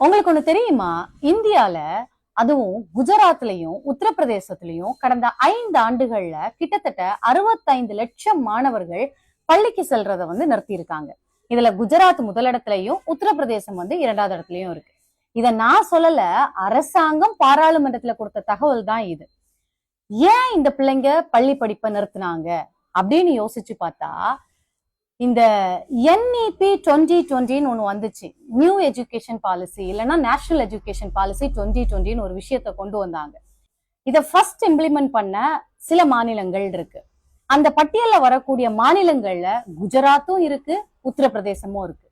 உங்களுக்கு ஒண்ணு தெரியுமா? இந்தியால அதுவும் குஜராத்லயும் உத்தரப்பிரதேசத்திலயும் கடந்த ஐந்து ஆண்டுகள்ல கிட்டத்தட்ட அறுபத்தைந்து லட்சம் மாணவர்கள் பள்ளிக்கு செல்றத வந்து நிறுத்தியிருக்காங்க. இதுல குஜராத் முதலிடத்திலையும் உத்தரப்பிரதேசம் வந்து இரண்டாவது இடத்துலயும் இருக்கு. இத நான் சொல்லல அரசாங்கம் பாராளுமன்றத்துல கொடுத்த தகவல் தான் இது. ஏன் இந்த பிள்ளைங்க பள்ளி படிப்பை நிறுத்தினாங்க? அப்படின்னு யோசிச்சு பார்த்தா இந்த என்இபி டுவெண்ட்டி டுவெண்ட்டின்னு ஒன்று வந்துச்சு. நியூ எஜுகேஷன் பாலிசி இல்லைன்னா நேஷனல் எஜுகேஷன் பாலிசி டுவெண்ட்டி டுவெண்ட்டின்னு ஒரு விஷயத்தை கொண்டு வந்தாங்க. இதை ஃபர்ஸ்ட் இம்ப்ளிமெண்ட் பண்ண சில மாநிலங்கள் இருக்கு. அந்த பட்டியலில் வரக்கூடிய மாநிலங்கள்ல குஜராத்தும் இருக்கு உத்தரப்பிரதேசமும் இருக்கு.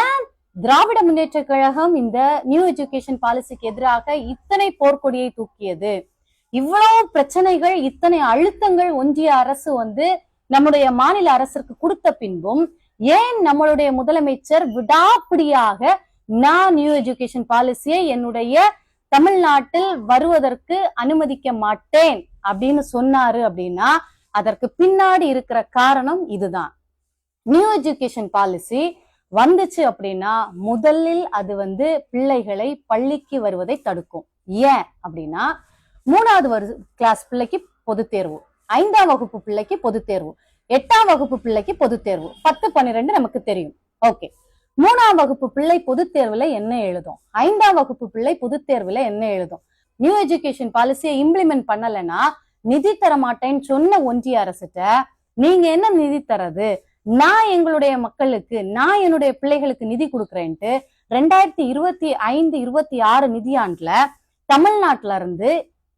ஏன் திராவிட முன்னேற்ற கழகம் இந்த நியூ எஜுகேஷன் பாலிசிக்கு எதிராக இத்தனை போர்க்கொடியை தூக்கியது? இவ்வளவு பிரச்சனைகள் இத்தனை அழுத்தங்கள் ஒன்றிய அரசு வந்து நம்முடைய மாநில அரசிற்கு கொடுத்த பின்பும் ஏன் நம்மளுடைய முதலமைச்சர் விடாப்பிடியாக நான் நியூ எஜுகேஷன் பாலிசியை என்னுடைய தமிழ்நாட்டில் வருவதற்கு அனுமதிக்க மாட்டேன் அப்படின்னு சொன்னாரு அப்படின்னா அதற்கு பின்னாடி இருக்கிற காரணம் இதுதான். நியூ எஜுகேஷன் பாலிசி வந்துச்சு அப்படின்னா முதலில் அது வந்து பிள்ளைகளை பள்ளிக்கு வருவதை தடுக்கும். ஏன் அப்படின்னா மூணாவது வரு கிளாஸ் பிள்ளைக்கு பொது தேர்வு. ஐந்தாம் வகுப்பு பிள்ளைக்கு பொதுத் தேர்வு எட்டாம் வகுப்பு பிள்ளைக்கு பொது தேர்வு பத்து பன்னிரெண்டு நமக்கு தெரியும். ஓகே மூணாம் வகுப்பு பிள்ளை பொதுத் தேர்வுல என்ன எழுதும்? ஐந்தாம் வகுப்பு பிள்ளை பொது தேர்வுல என்ன எழுதும்? நியூ எஜுகேஷன் பாலிசியை இம்ப்ளிமெண்ட் பண்ணலைன்னா நிதி தர மாட்டேன்னு சொன்ன ஒன்றிய அரசுட்ட நீங்க என்ன நிதி தரது? நான் எங்களுடைய மக்களுக்கு நான் என்னுடைய பிள்ளைகளுக்கு நிதி கொடுக்குறேன்ட்டு ரெண்டாயிரத்தி இருபத்தி ஐந்து இருபத்தி ஆறு நிதியாண்டுல தமிழ்நாட்டுல இருந்து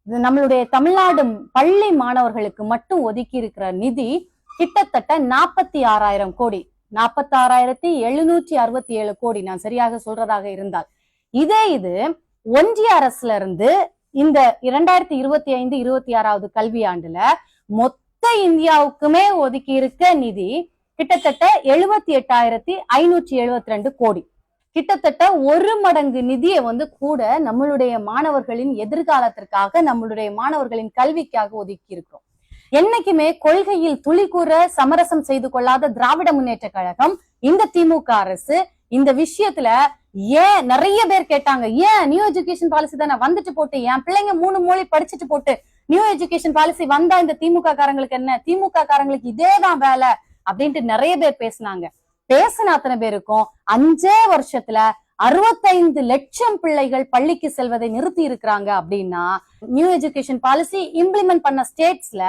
நம்மளுடைய தமிழ்நாடு பள்ளி மாணவர்களுக்கு மட்டும் ஒதுக்கி இருக்கிற நிதி கிட்டத்தட்ட நாற்பத்தி ஆறாயிரம் கோடி. நாற்பத்தி ஆறாயிரத்தி எழுநூற்றி அறுபத்தி ஏழு கோடி. நான் சரியாக சொல்றதாக இருந்தால். இதே இது ஒன்றிய அரசுல இருந்து இந்த இரண்டாயிரத்தி இருபத்தி ஐந்து இருபத்தி ஆறாவது கல்வியாண்டுல மொத்த இந்தியாவுக்குமே ஒதுக்கி இருக்க நிதி கிட்டத்தட்ட எழுபத்தி எட்டாயிரத்தி ஐநூற்றி எழுபத்தி ரெண்டு கோடி. கிட்டத்தட்ட ஒரு மடங்கு நிதியை வந்து கூட நம்மளுடைய மாணவர்களின் எதிர்காலத்திற்காக நம்மளுடைய மாணவர்களின் கல்விக்காக ஒதுக்கி இருக்கிறோம் என்னைக்குமே கொள்கையில் துளி கூற சமரசம் செய்து கொள்ளாத திராவிட முன்னேற்ற கழகம் இந்த திமுக அரசு இந்த விஷயத்துல ஏன் நிறைய பேர் கேட்டாங்க ஏன் நியூ எஜுகேஷன் பாலிசி தானே வந்துட்டு போட்டு என் பிள்ளைங்க மூணு மொழி படிச்சுட்டு போட்டு நியூ எஜுகேஷன் பாலிசி வந்தா இந்த திமுக காரங்களுக்கு என்ன? திமுக காரங்களுக்கு இதேதான் வேலை அப்படின்ட்டு நிறைய பேர் பேசினாங்க. பேசின அத்தனை பேருக்கும் அஞ்சே வருஷத்துல அறுபத்தைந்து லட்சம் பிள்ளைகள் பள்ளிக்கு செல்வதை நிறுத்தி இருக்கிறாங்க அப்படின்னா நியூ எஜுகேஷன் பாலிசி இம்ப்ளிமெண்ட் பண்ண ஸ்டேட்ஸ்ல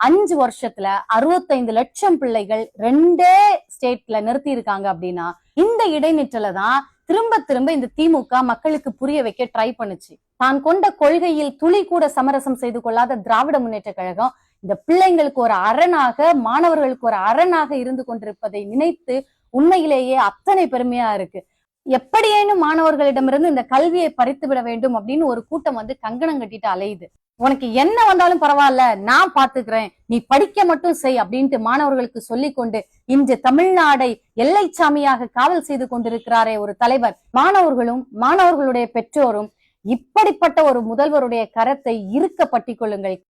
அஞ்சு வருஷத்துல அறுபத்தைந்து லட்சம் பிள்ளைகள் ரெண்டே ஸ்டேட்ல நிறுத்தி இருக்காங்க அப்படின்னா இந்த இடைநிற்றல தான் திரும்ப திரும்ப இந்த திமுக மக்களுக்கு புரிய வைக்க ட்ரை பண்ணுச்சு. தான் கொண்ட கொள்கையில் துளி கூட சமரசம் செய்து கொள்ளாத திராவிட முன்னேற்ற கழகம் இந்த பிள்ளைங்களுக்கு ஒரு அரணாக மாணவர்களுக்கு ஒரு அரணாக இருந்து கொண்டிருப்பதை நினைத்து உண்மையிலேயே அத்தனை பெருமையா இருக்கு. எப்படியேனும் மாணவர்களிடமிருந்து இந்த கல்வியை பறித்து விட வேண்டும் அப்படின்னு ஒரு கூட்டம் வந்து கங்கணம் கட்டிட்டு அலையுது. உனக்கு என்ன வந்தாலும் பரவாயில்ல நான் பாத்துக்கிறேன் நீ படிக்க மட்டும் செய் அப்படின்ட்டு மாணவர்களுக்கு சொல்லி கொண்டு இன்று தமிழ்நாடை எல்லைச்சாமியாக காவல் செய்து கொண்டிருக்கிறாரே ஒரு தலைவர். மாணவர்களும் மாணவர்களுடைய பெற்றோரும் இப்படிப்பட்ட ஒரு முதல்வருடைய கரத்தை இருக்க பட்டிக்கொள்ளுங்கள்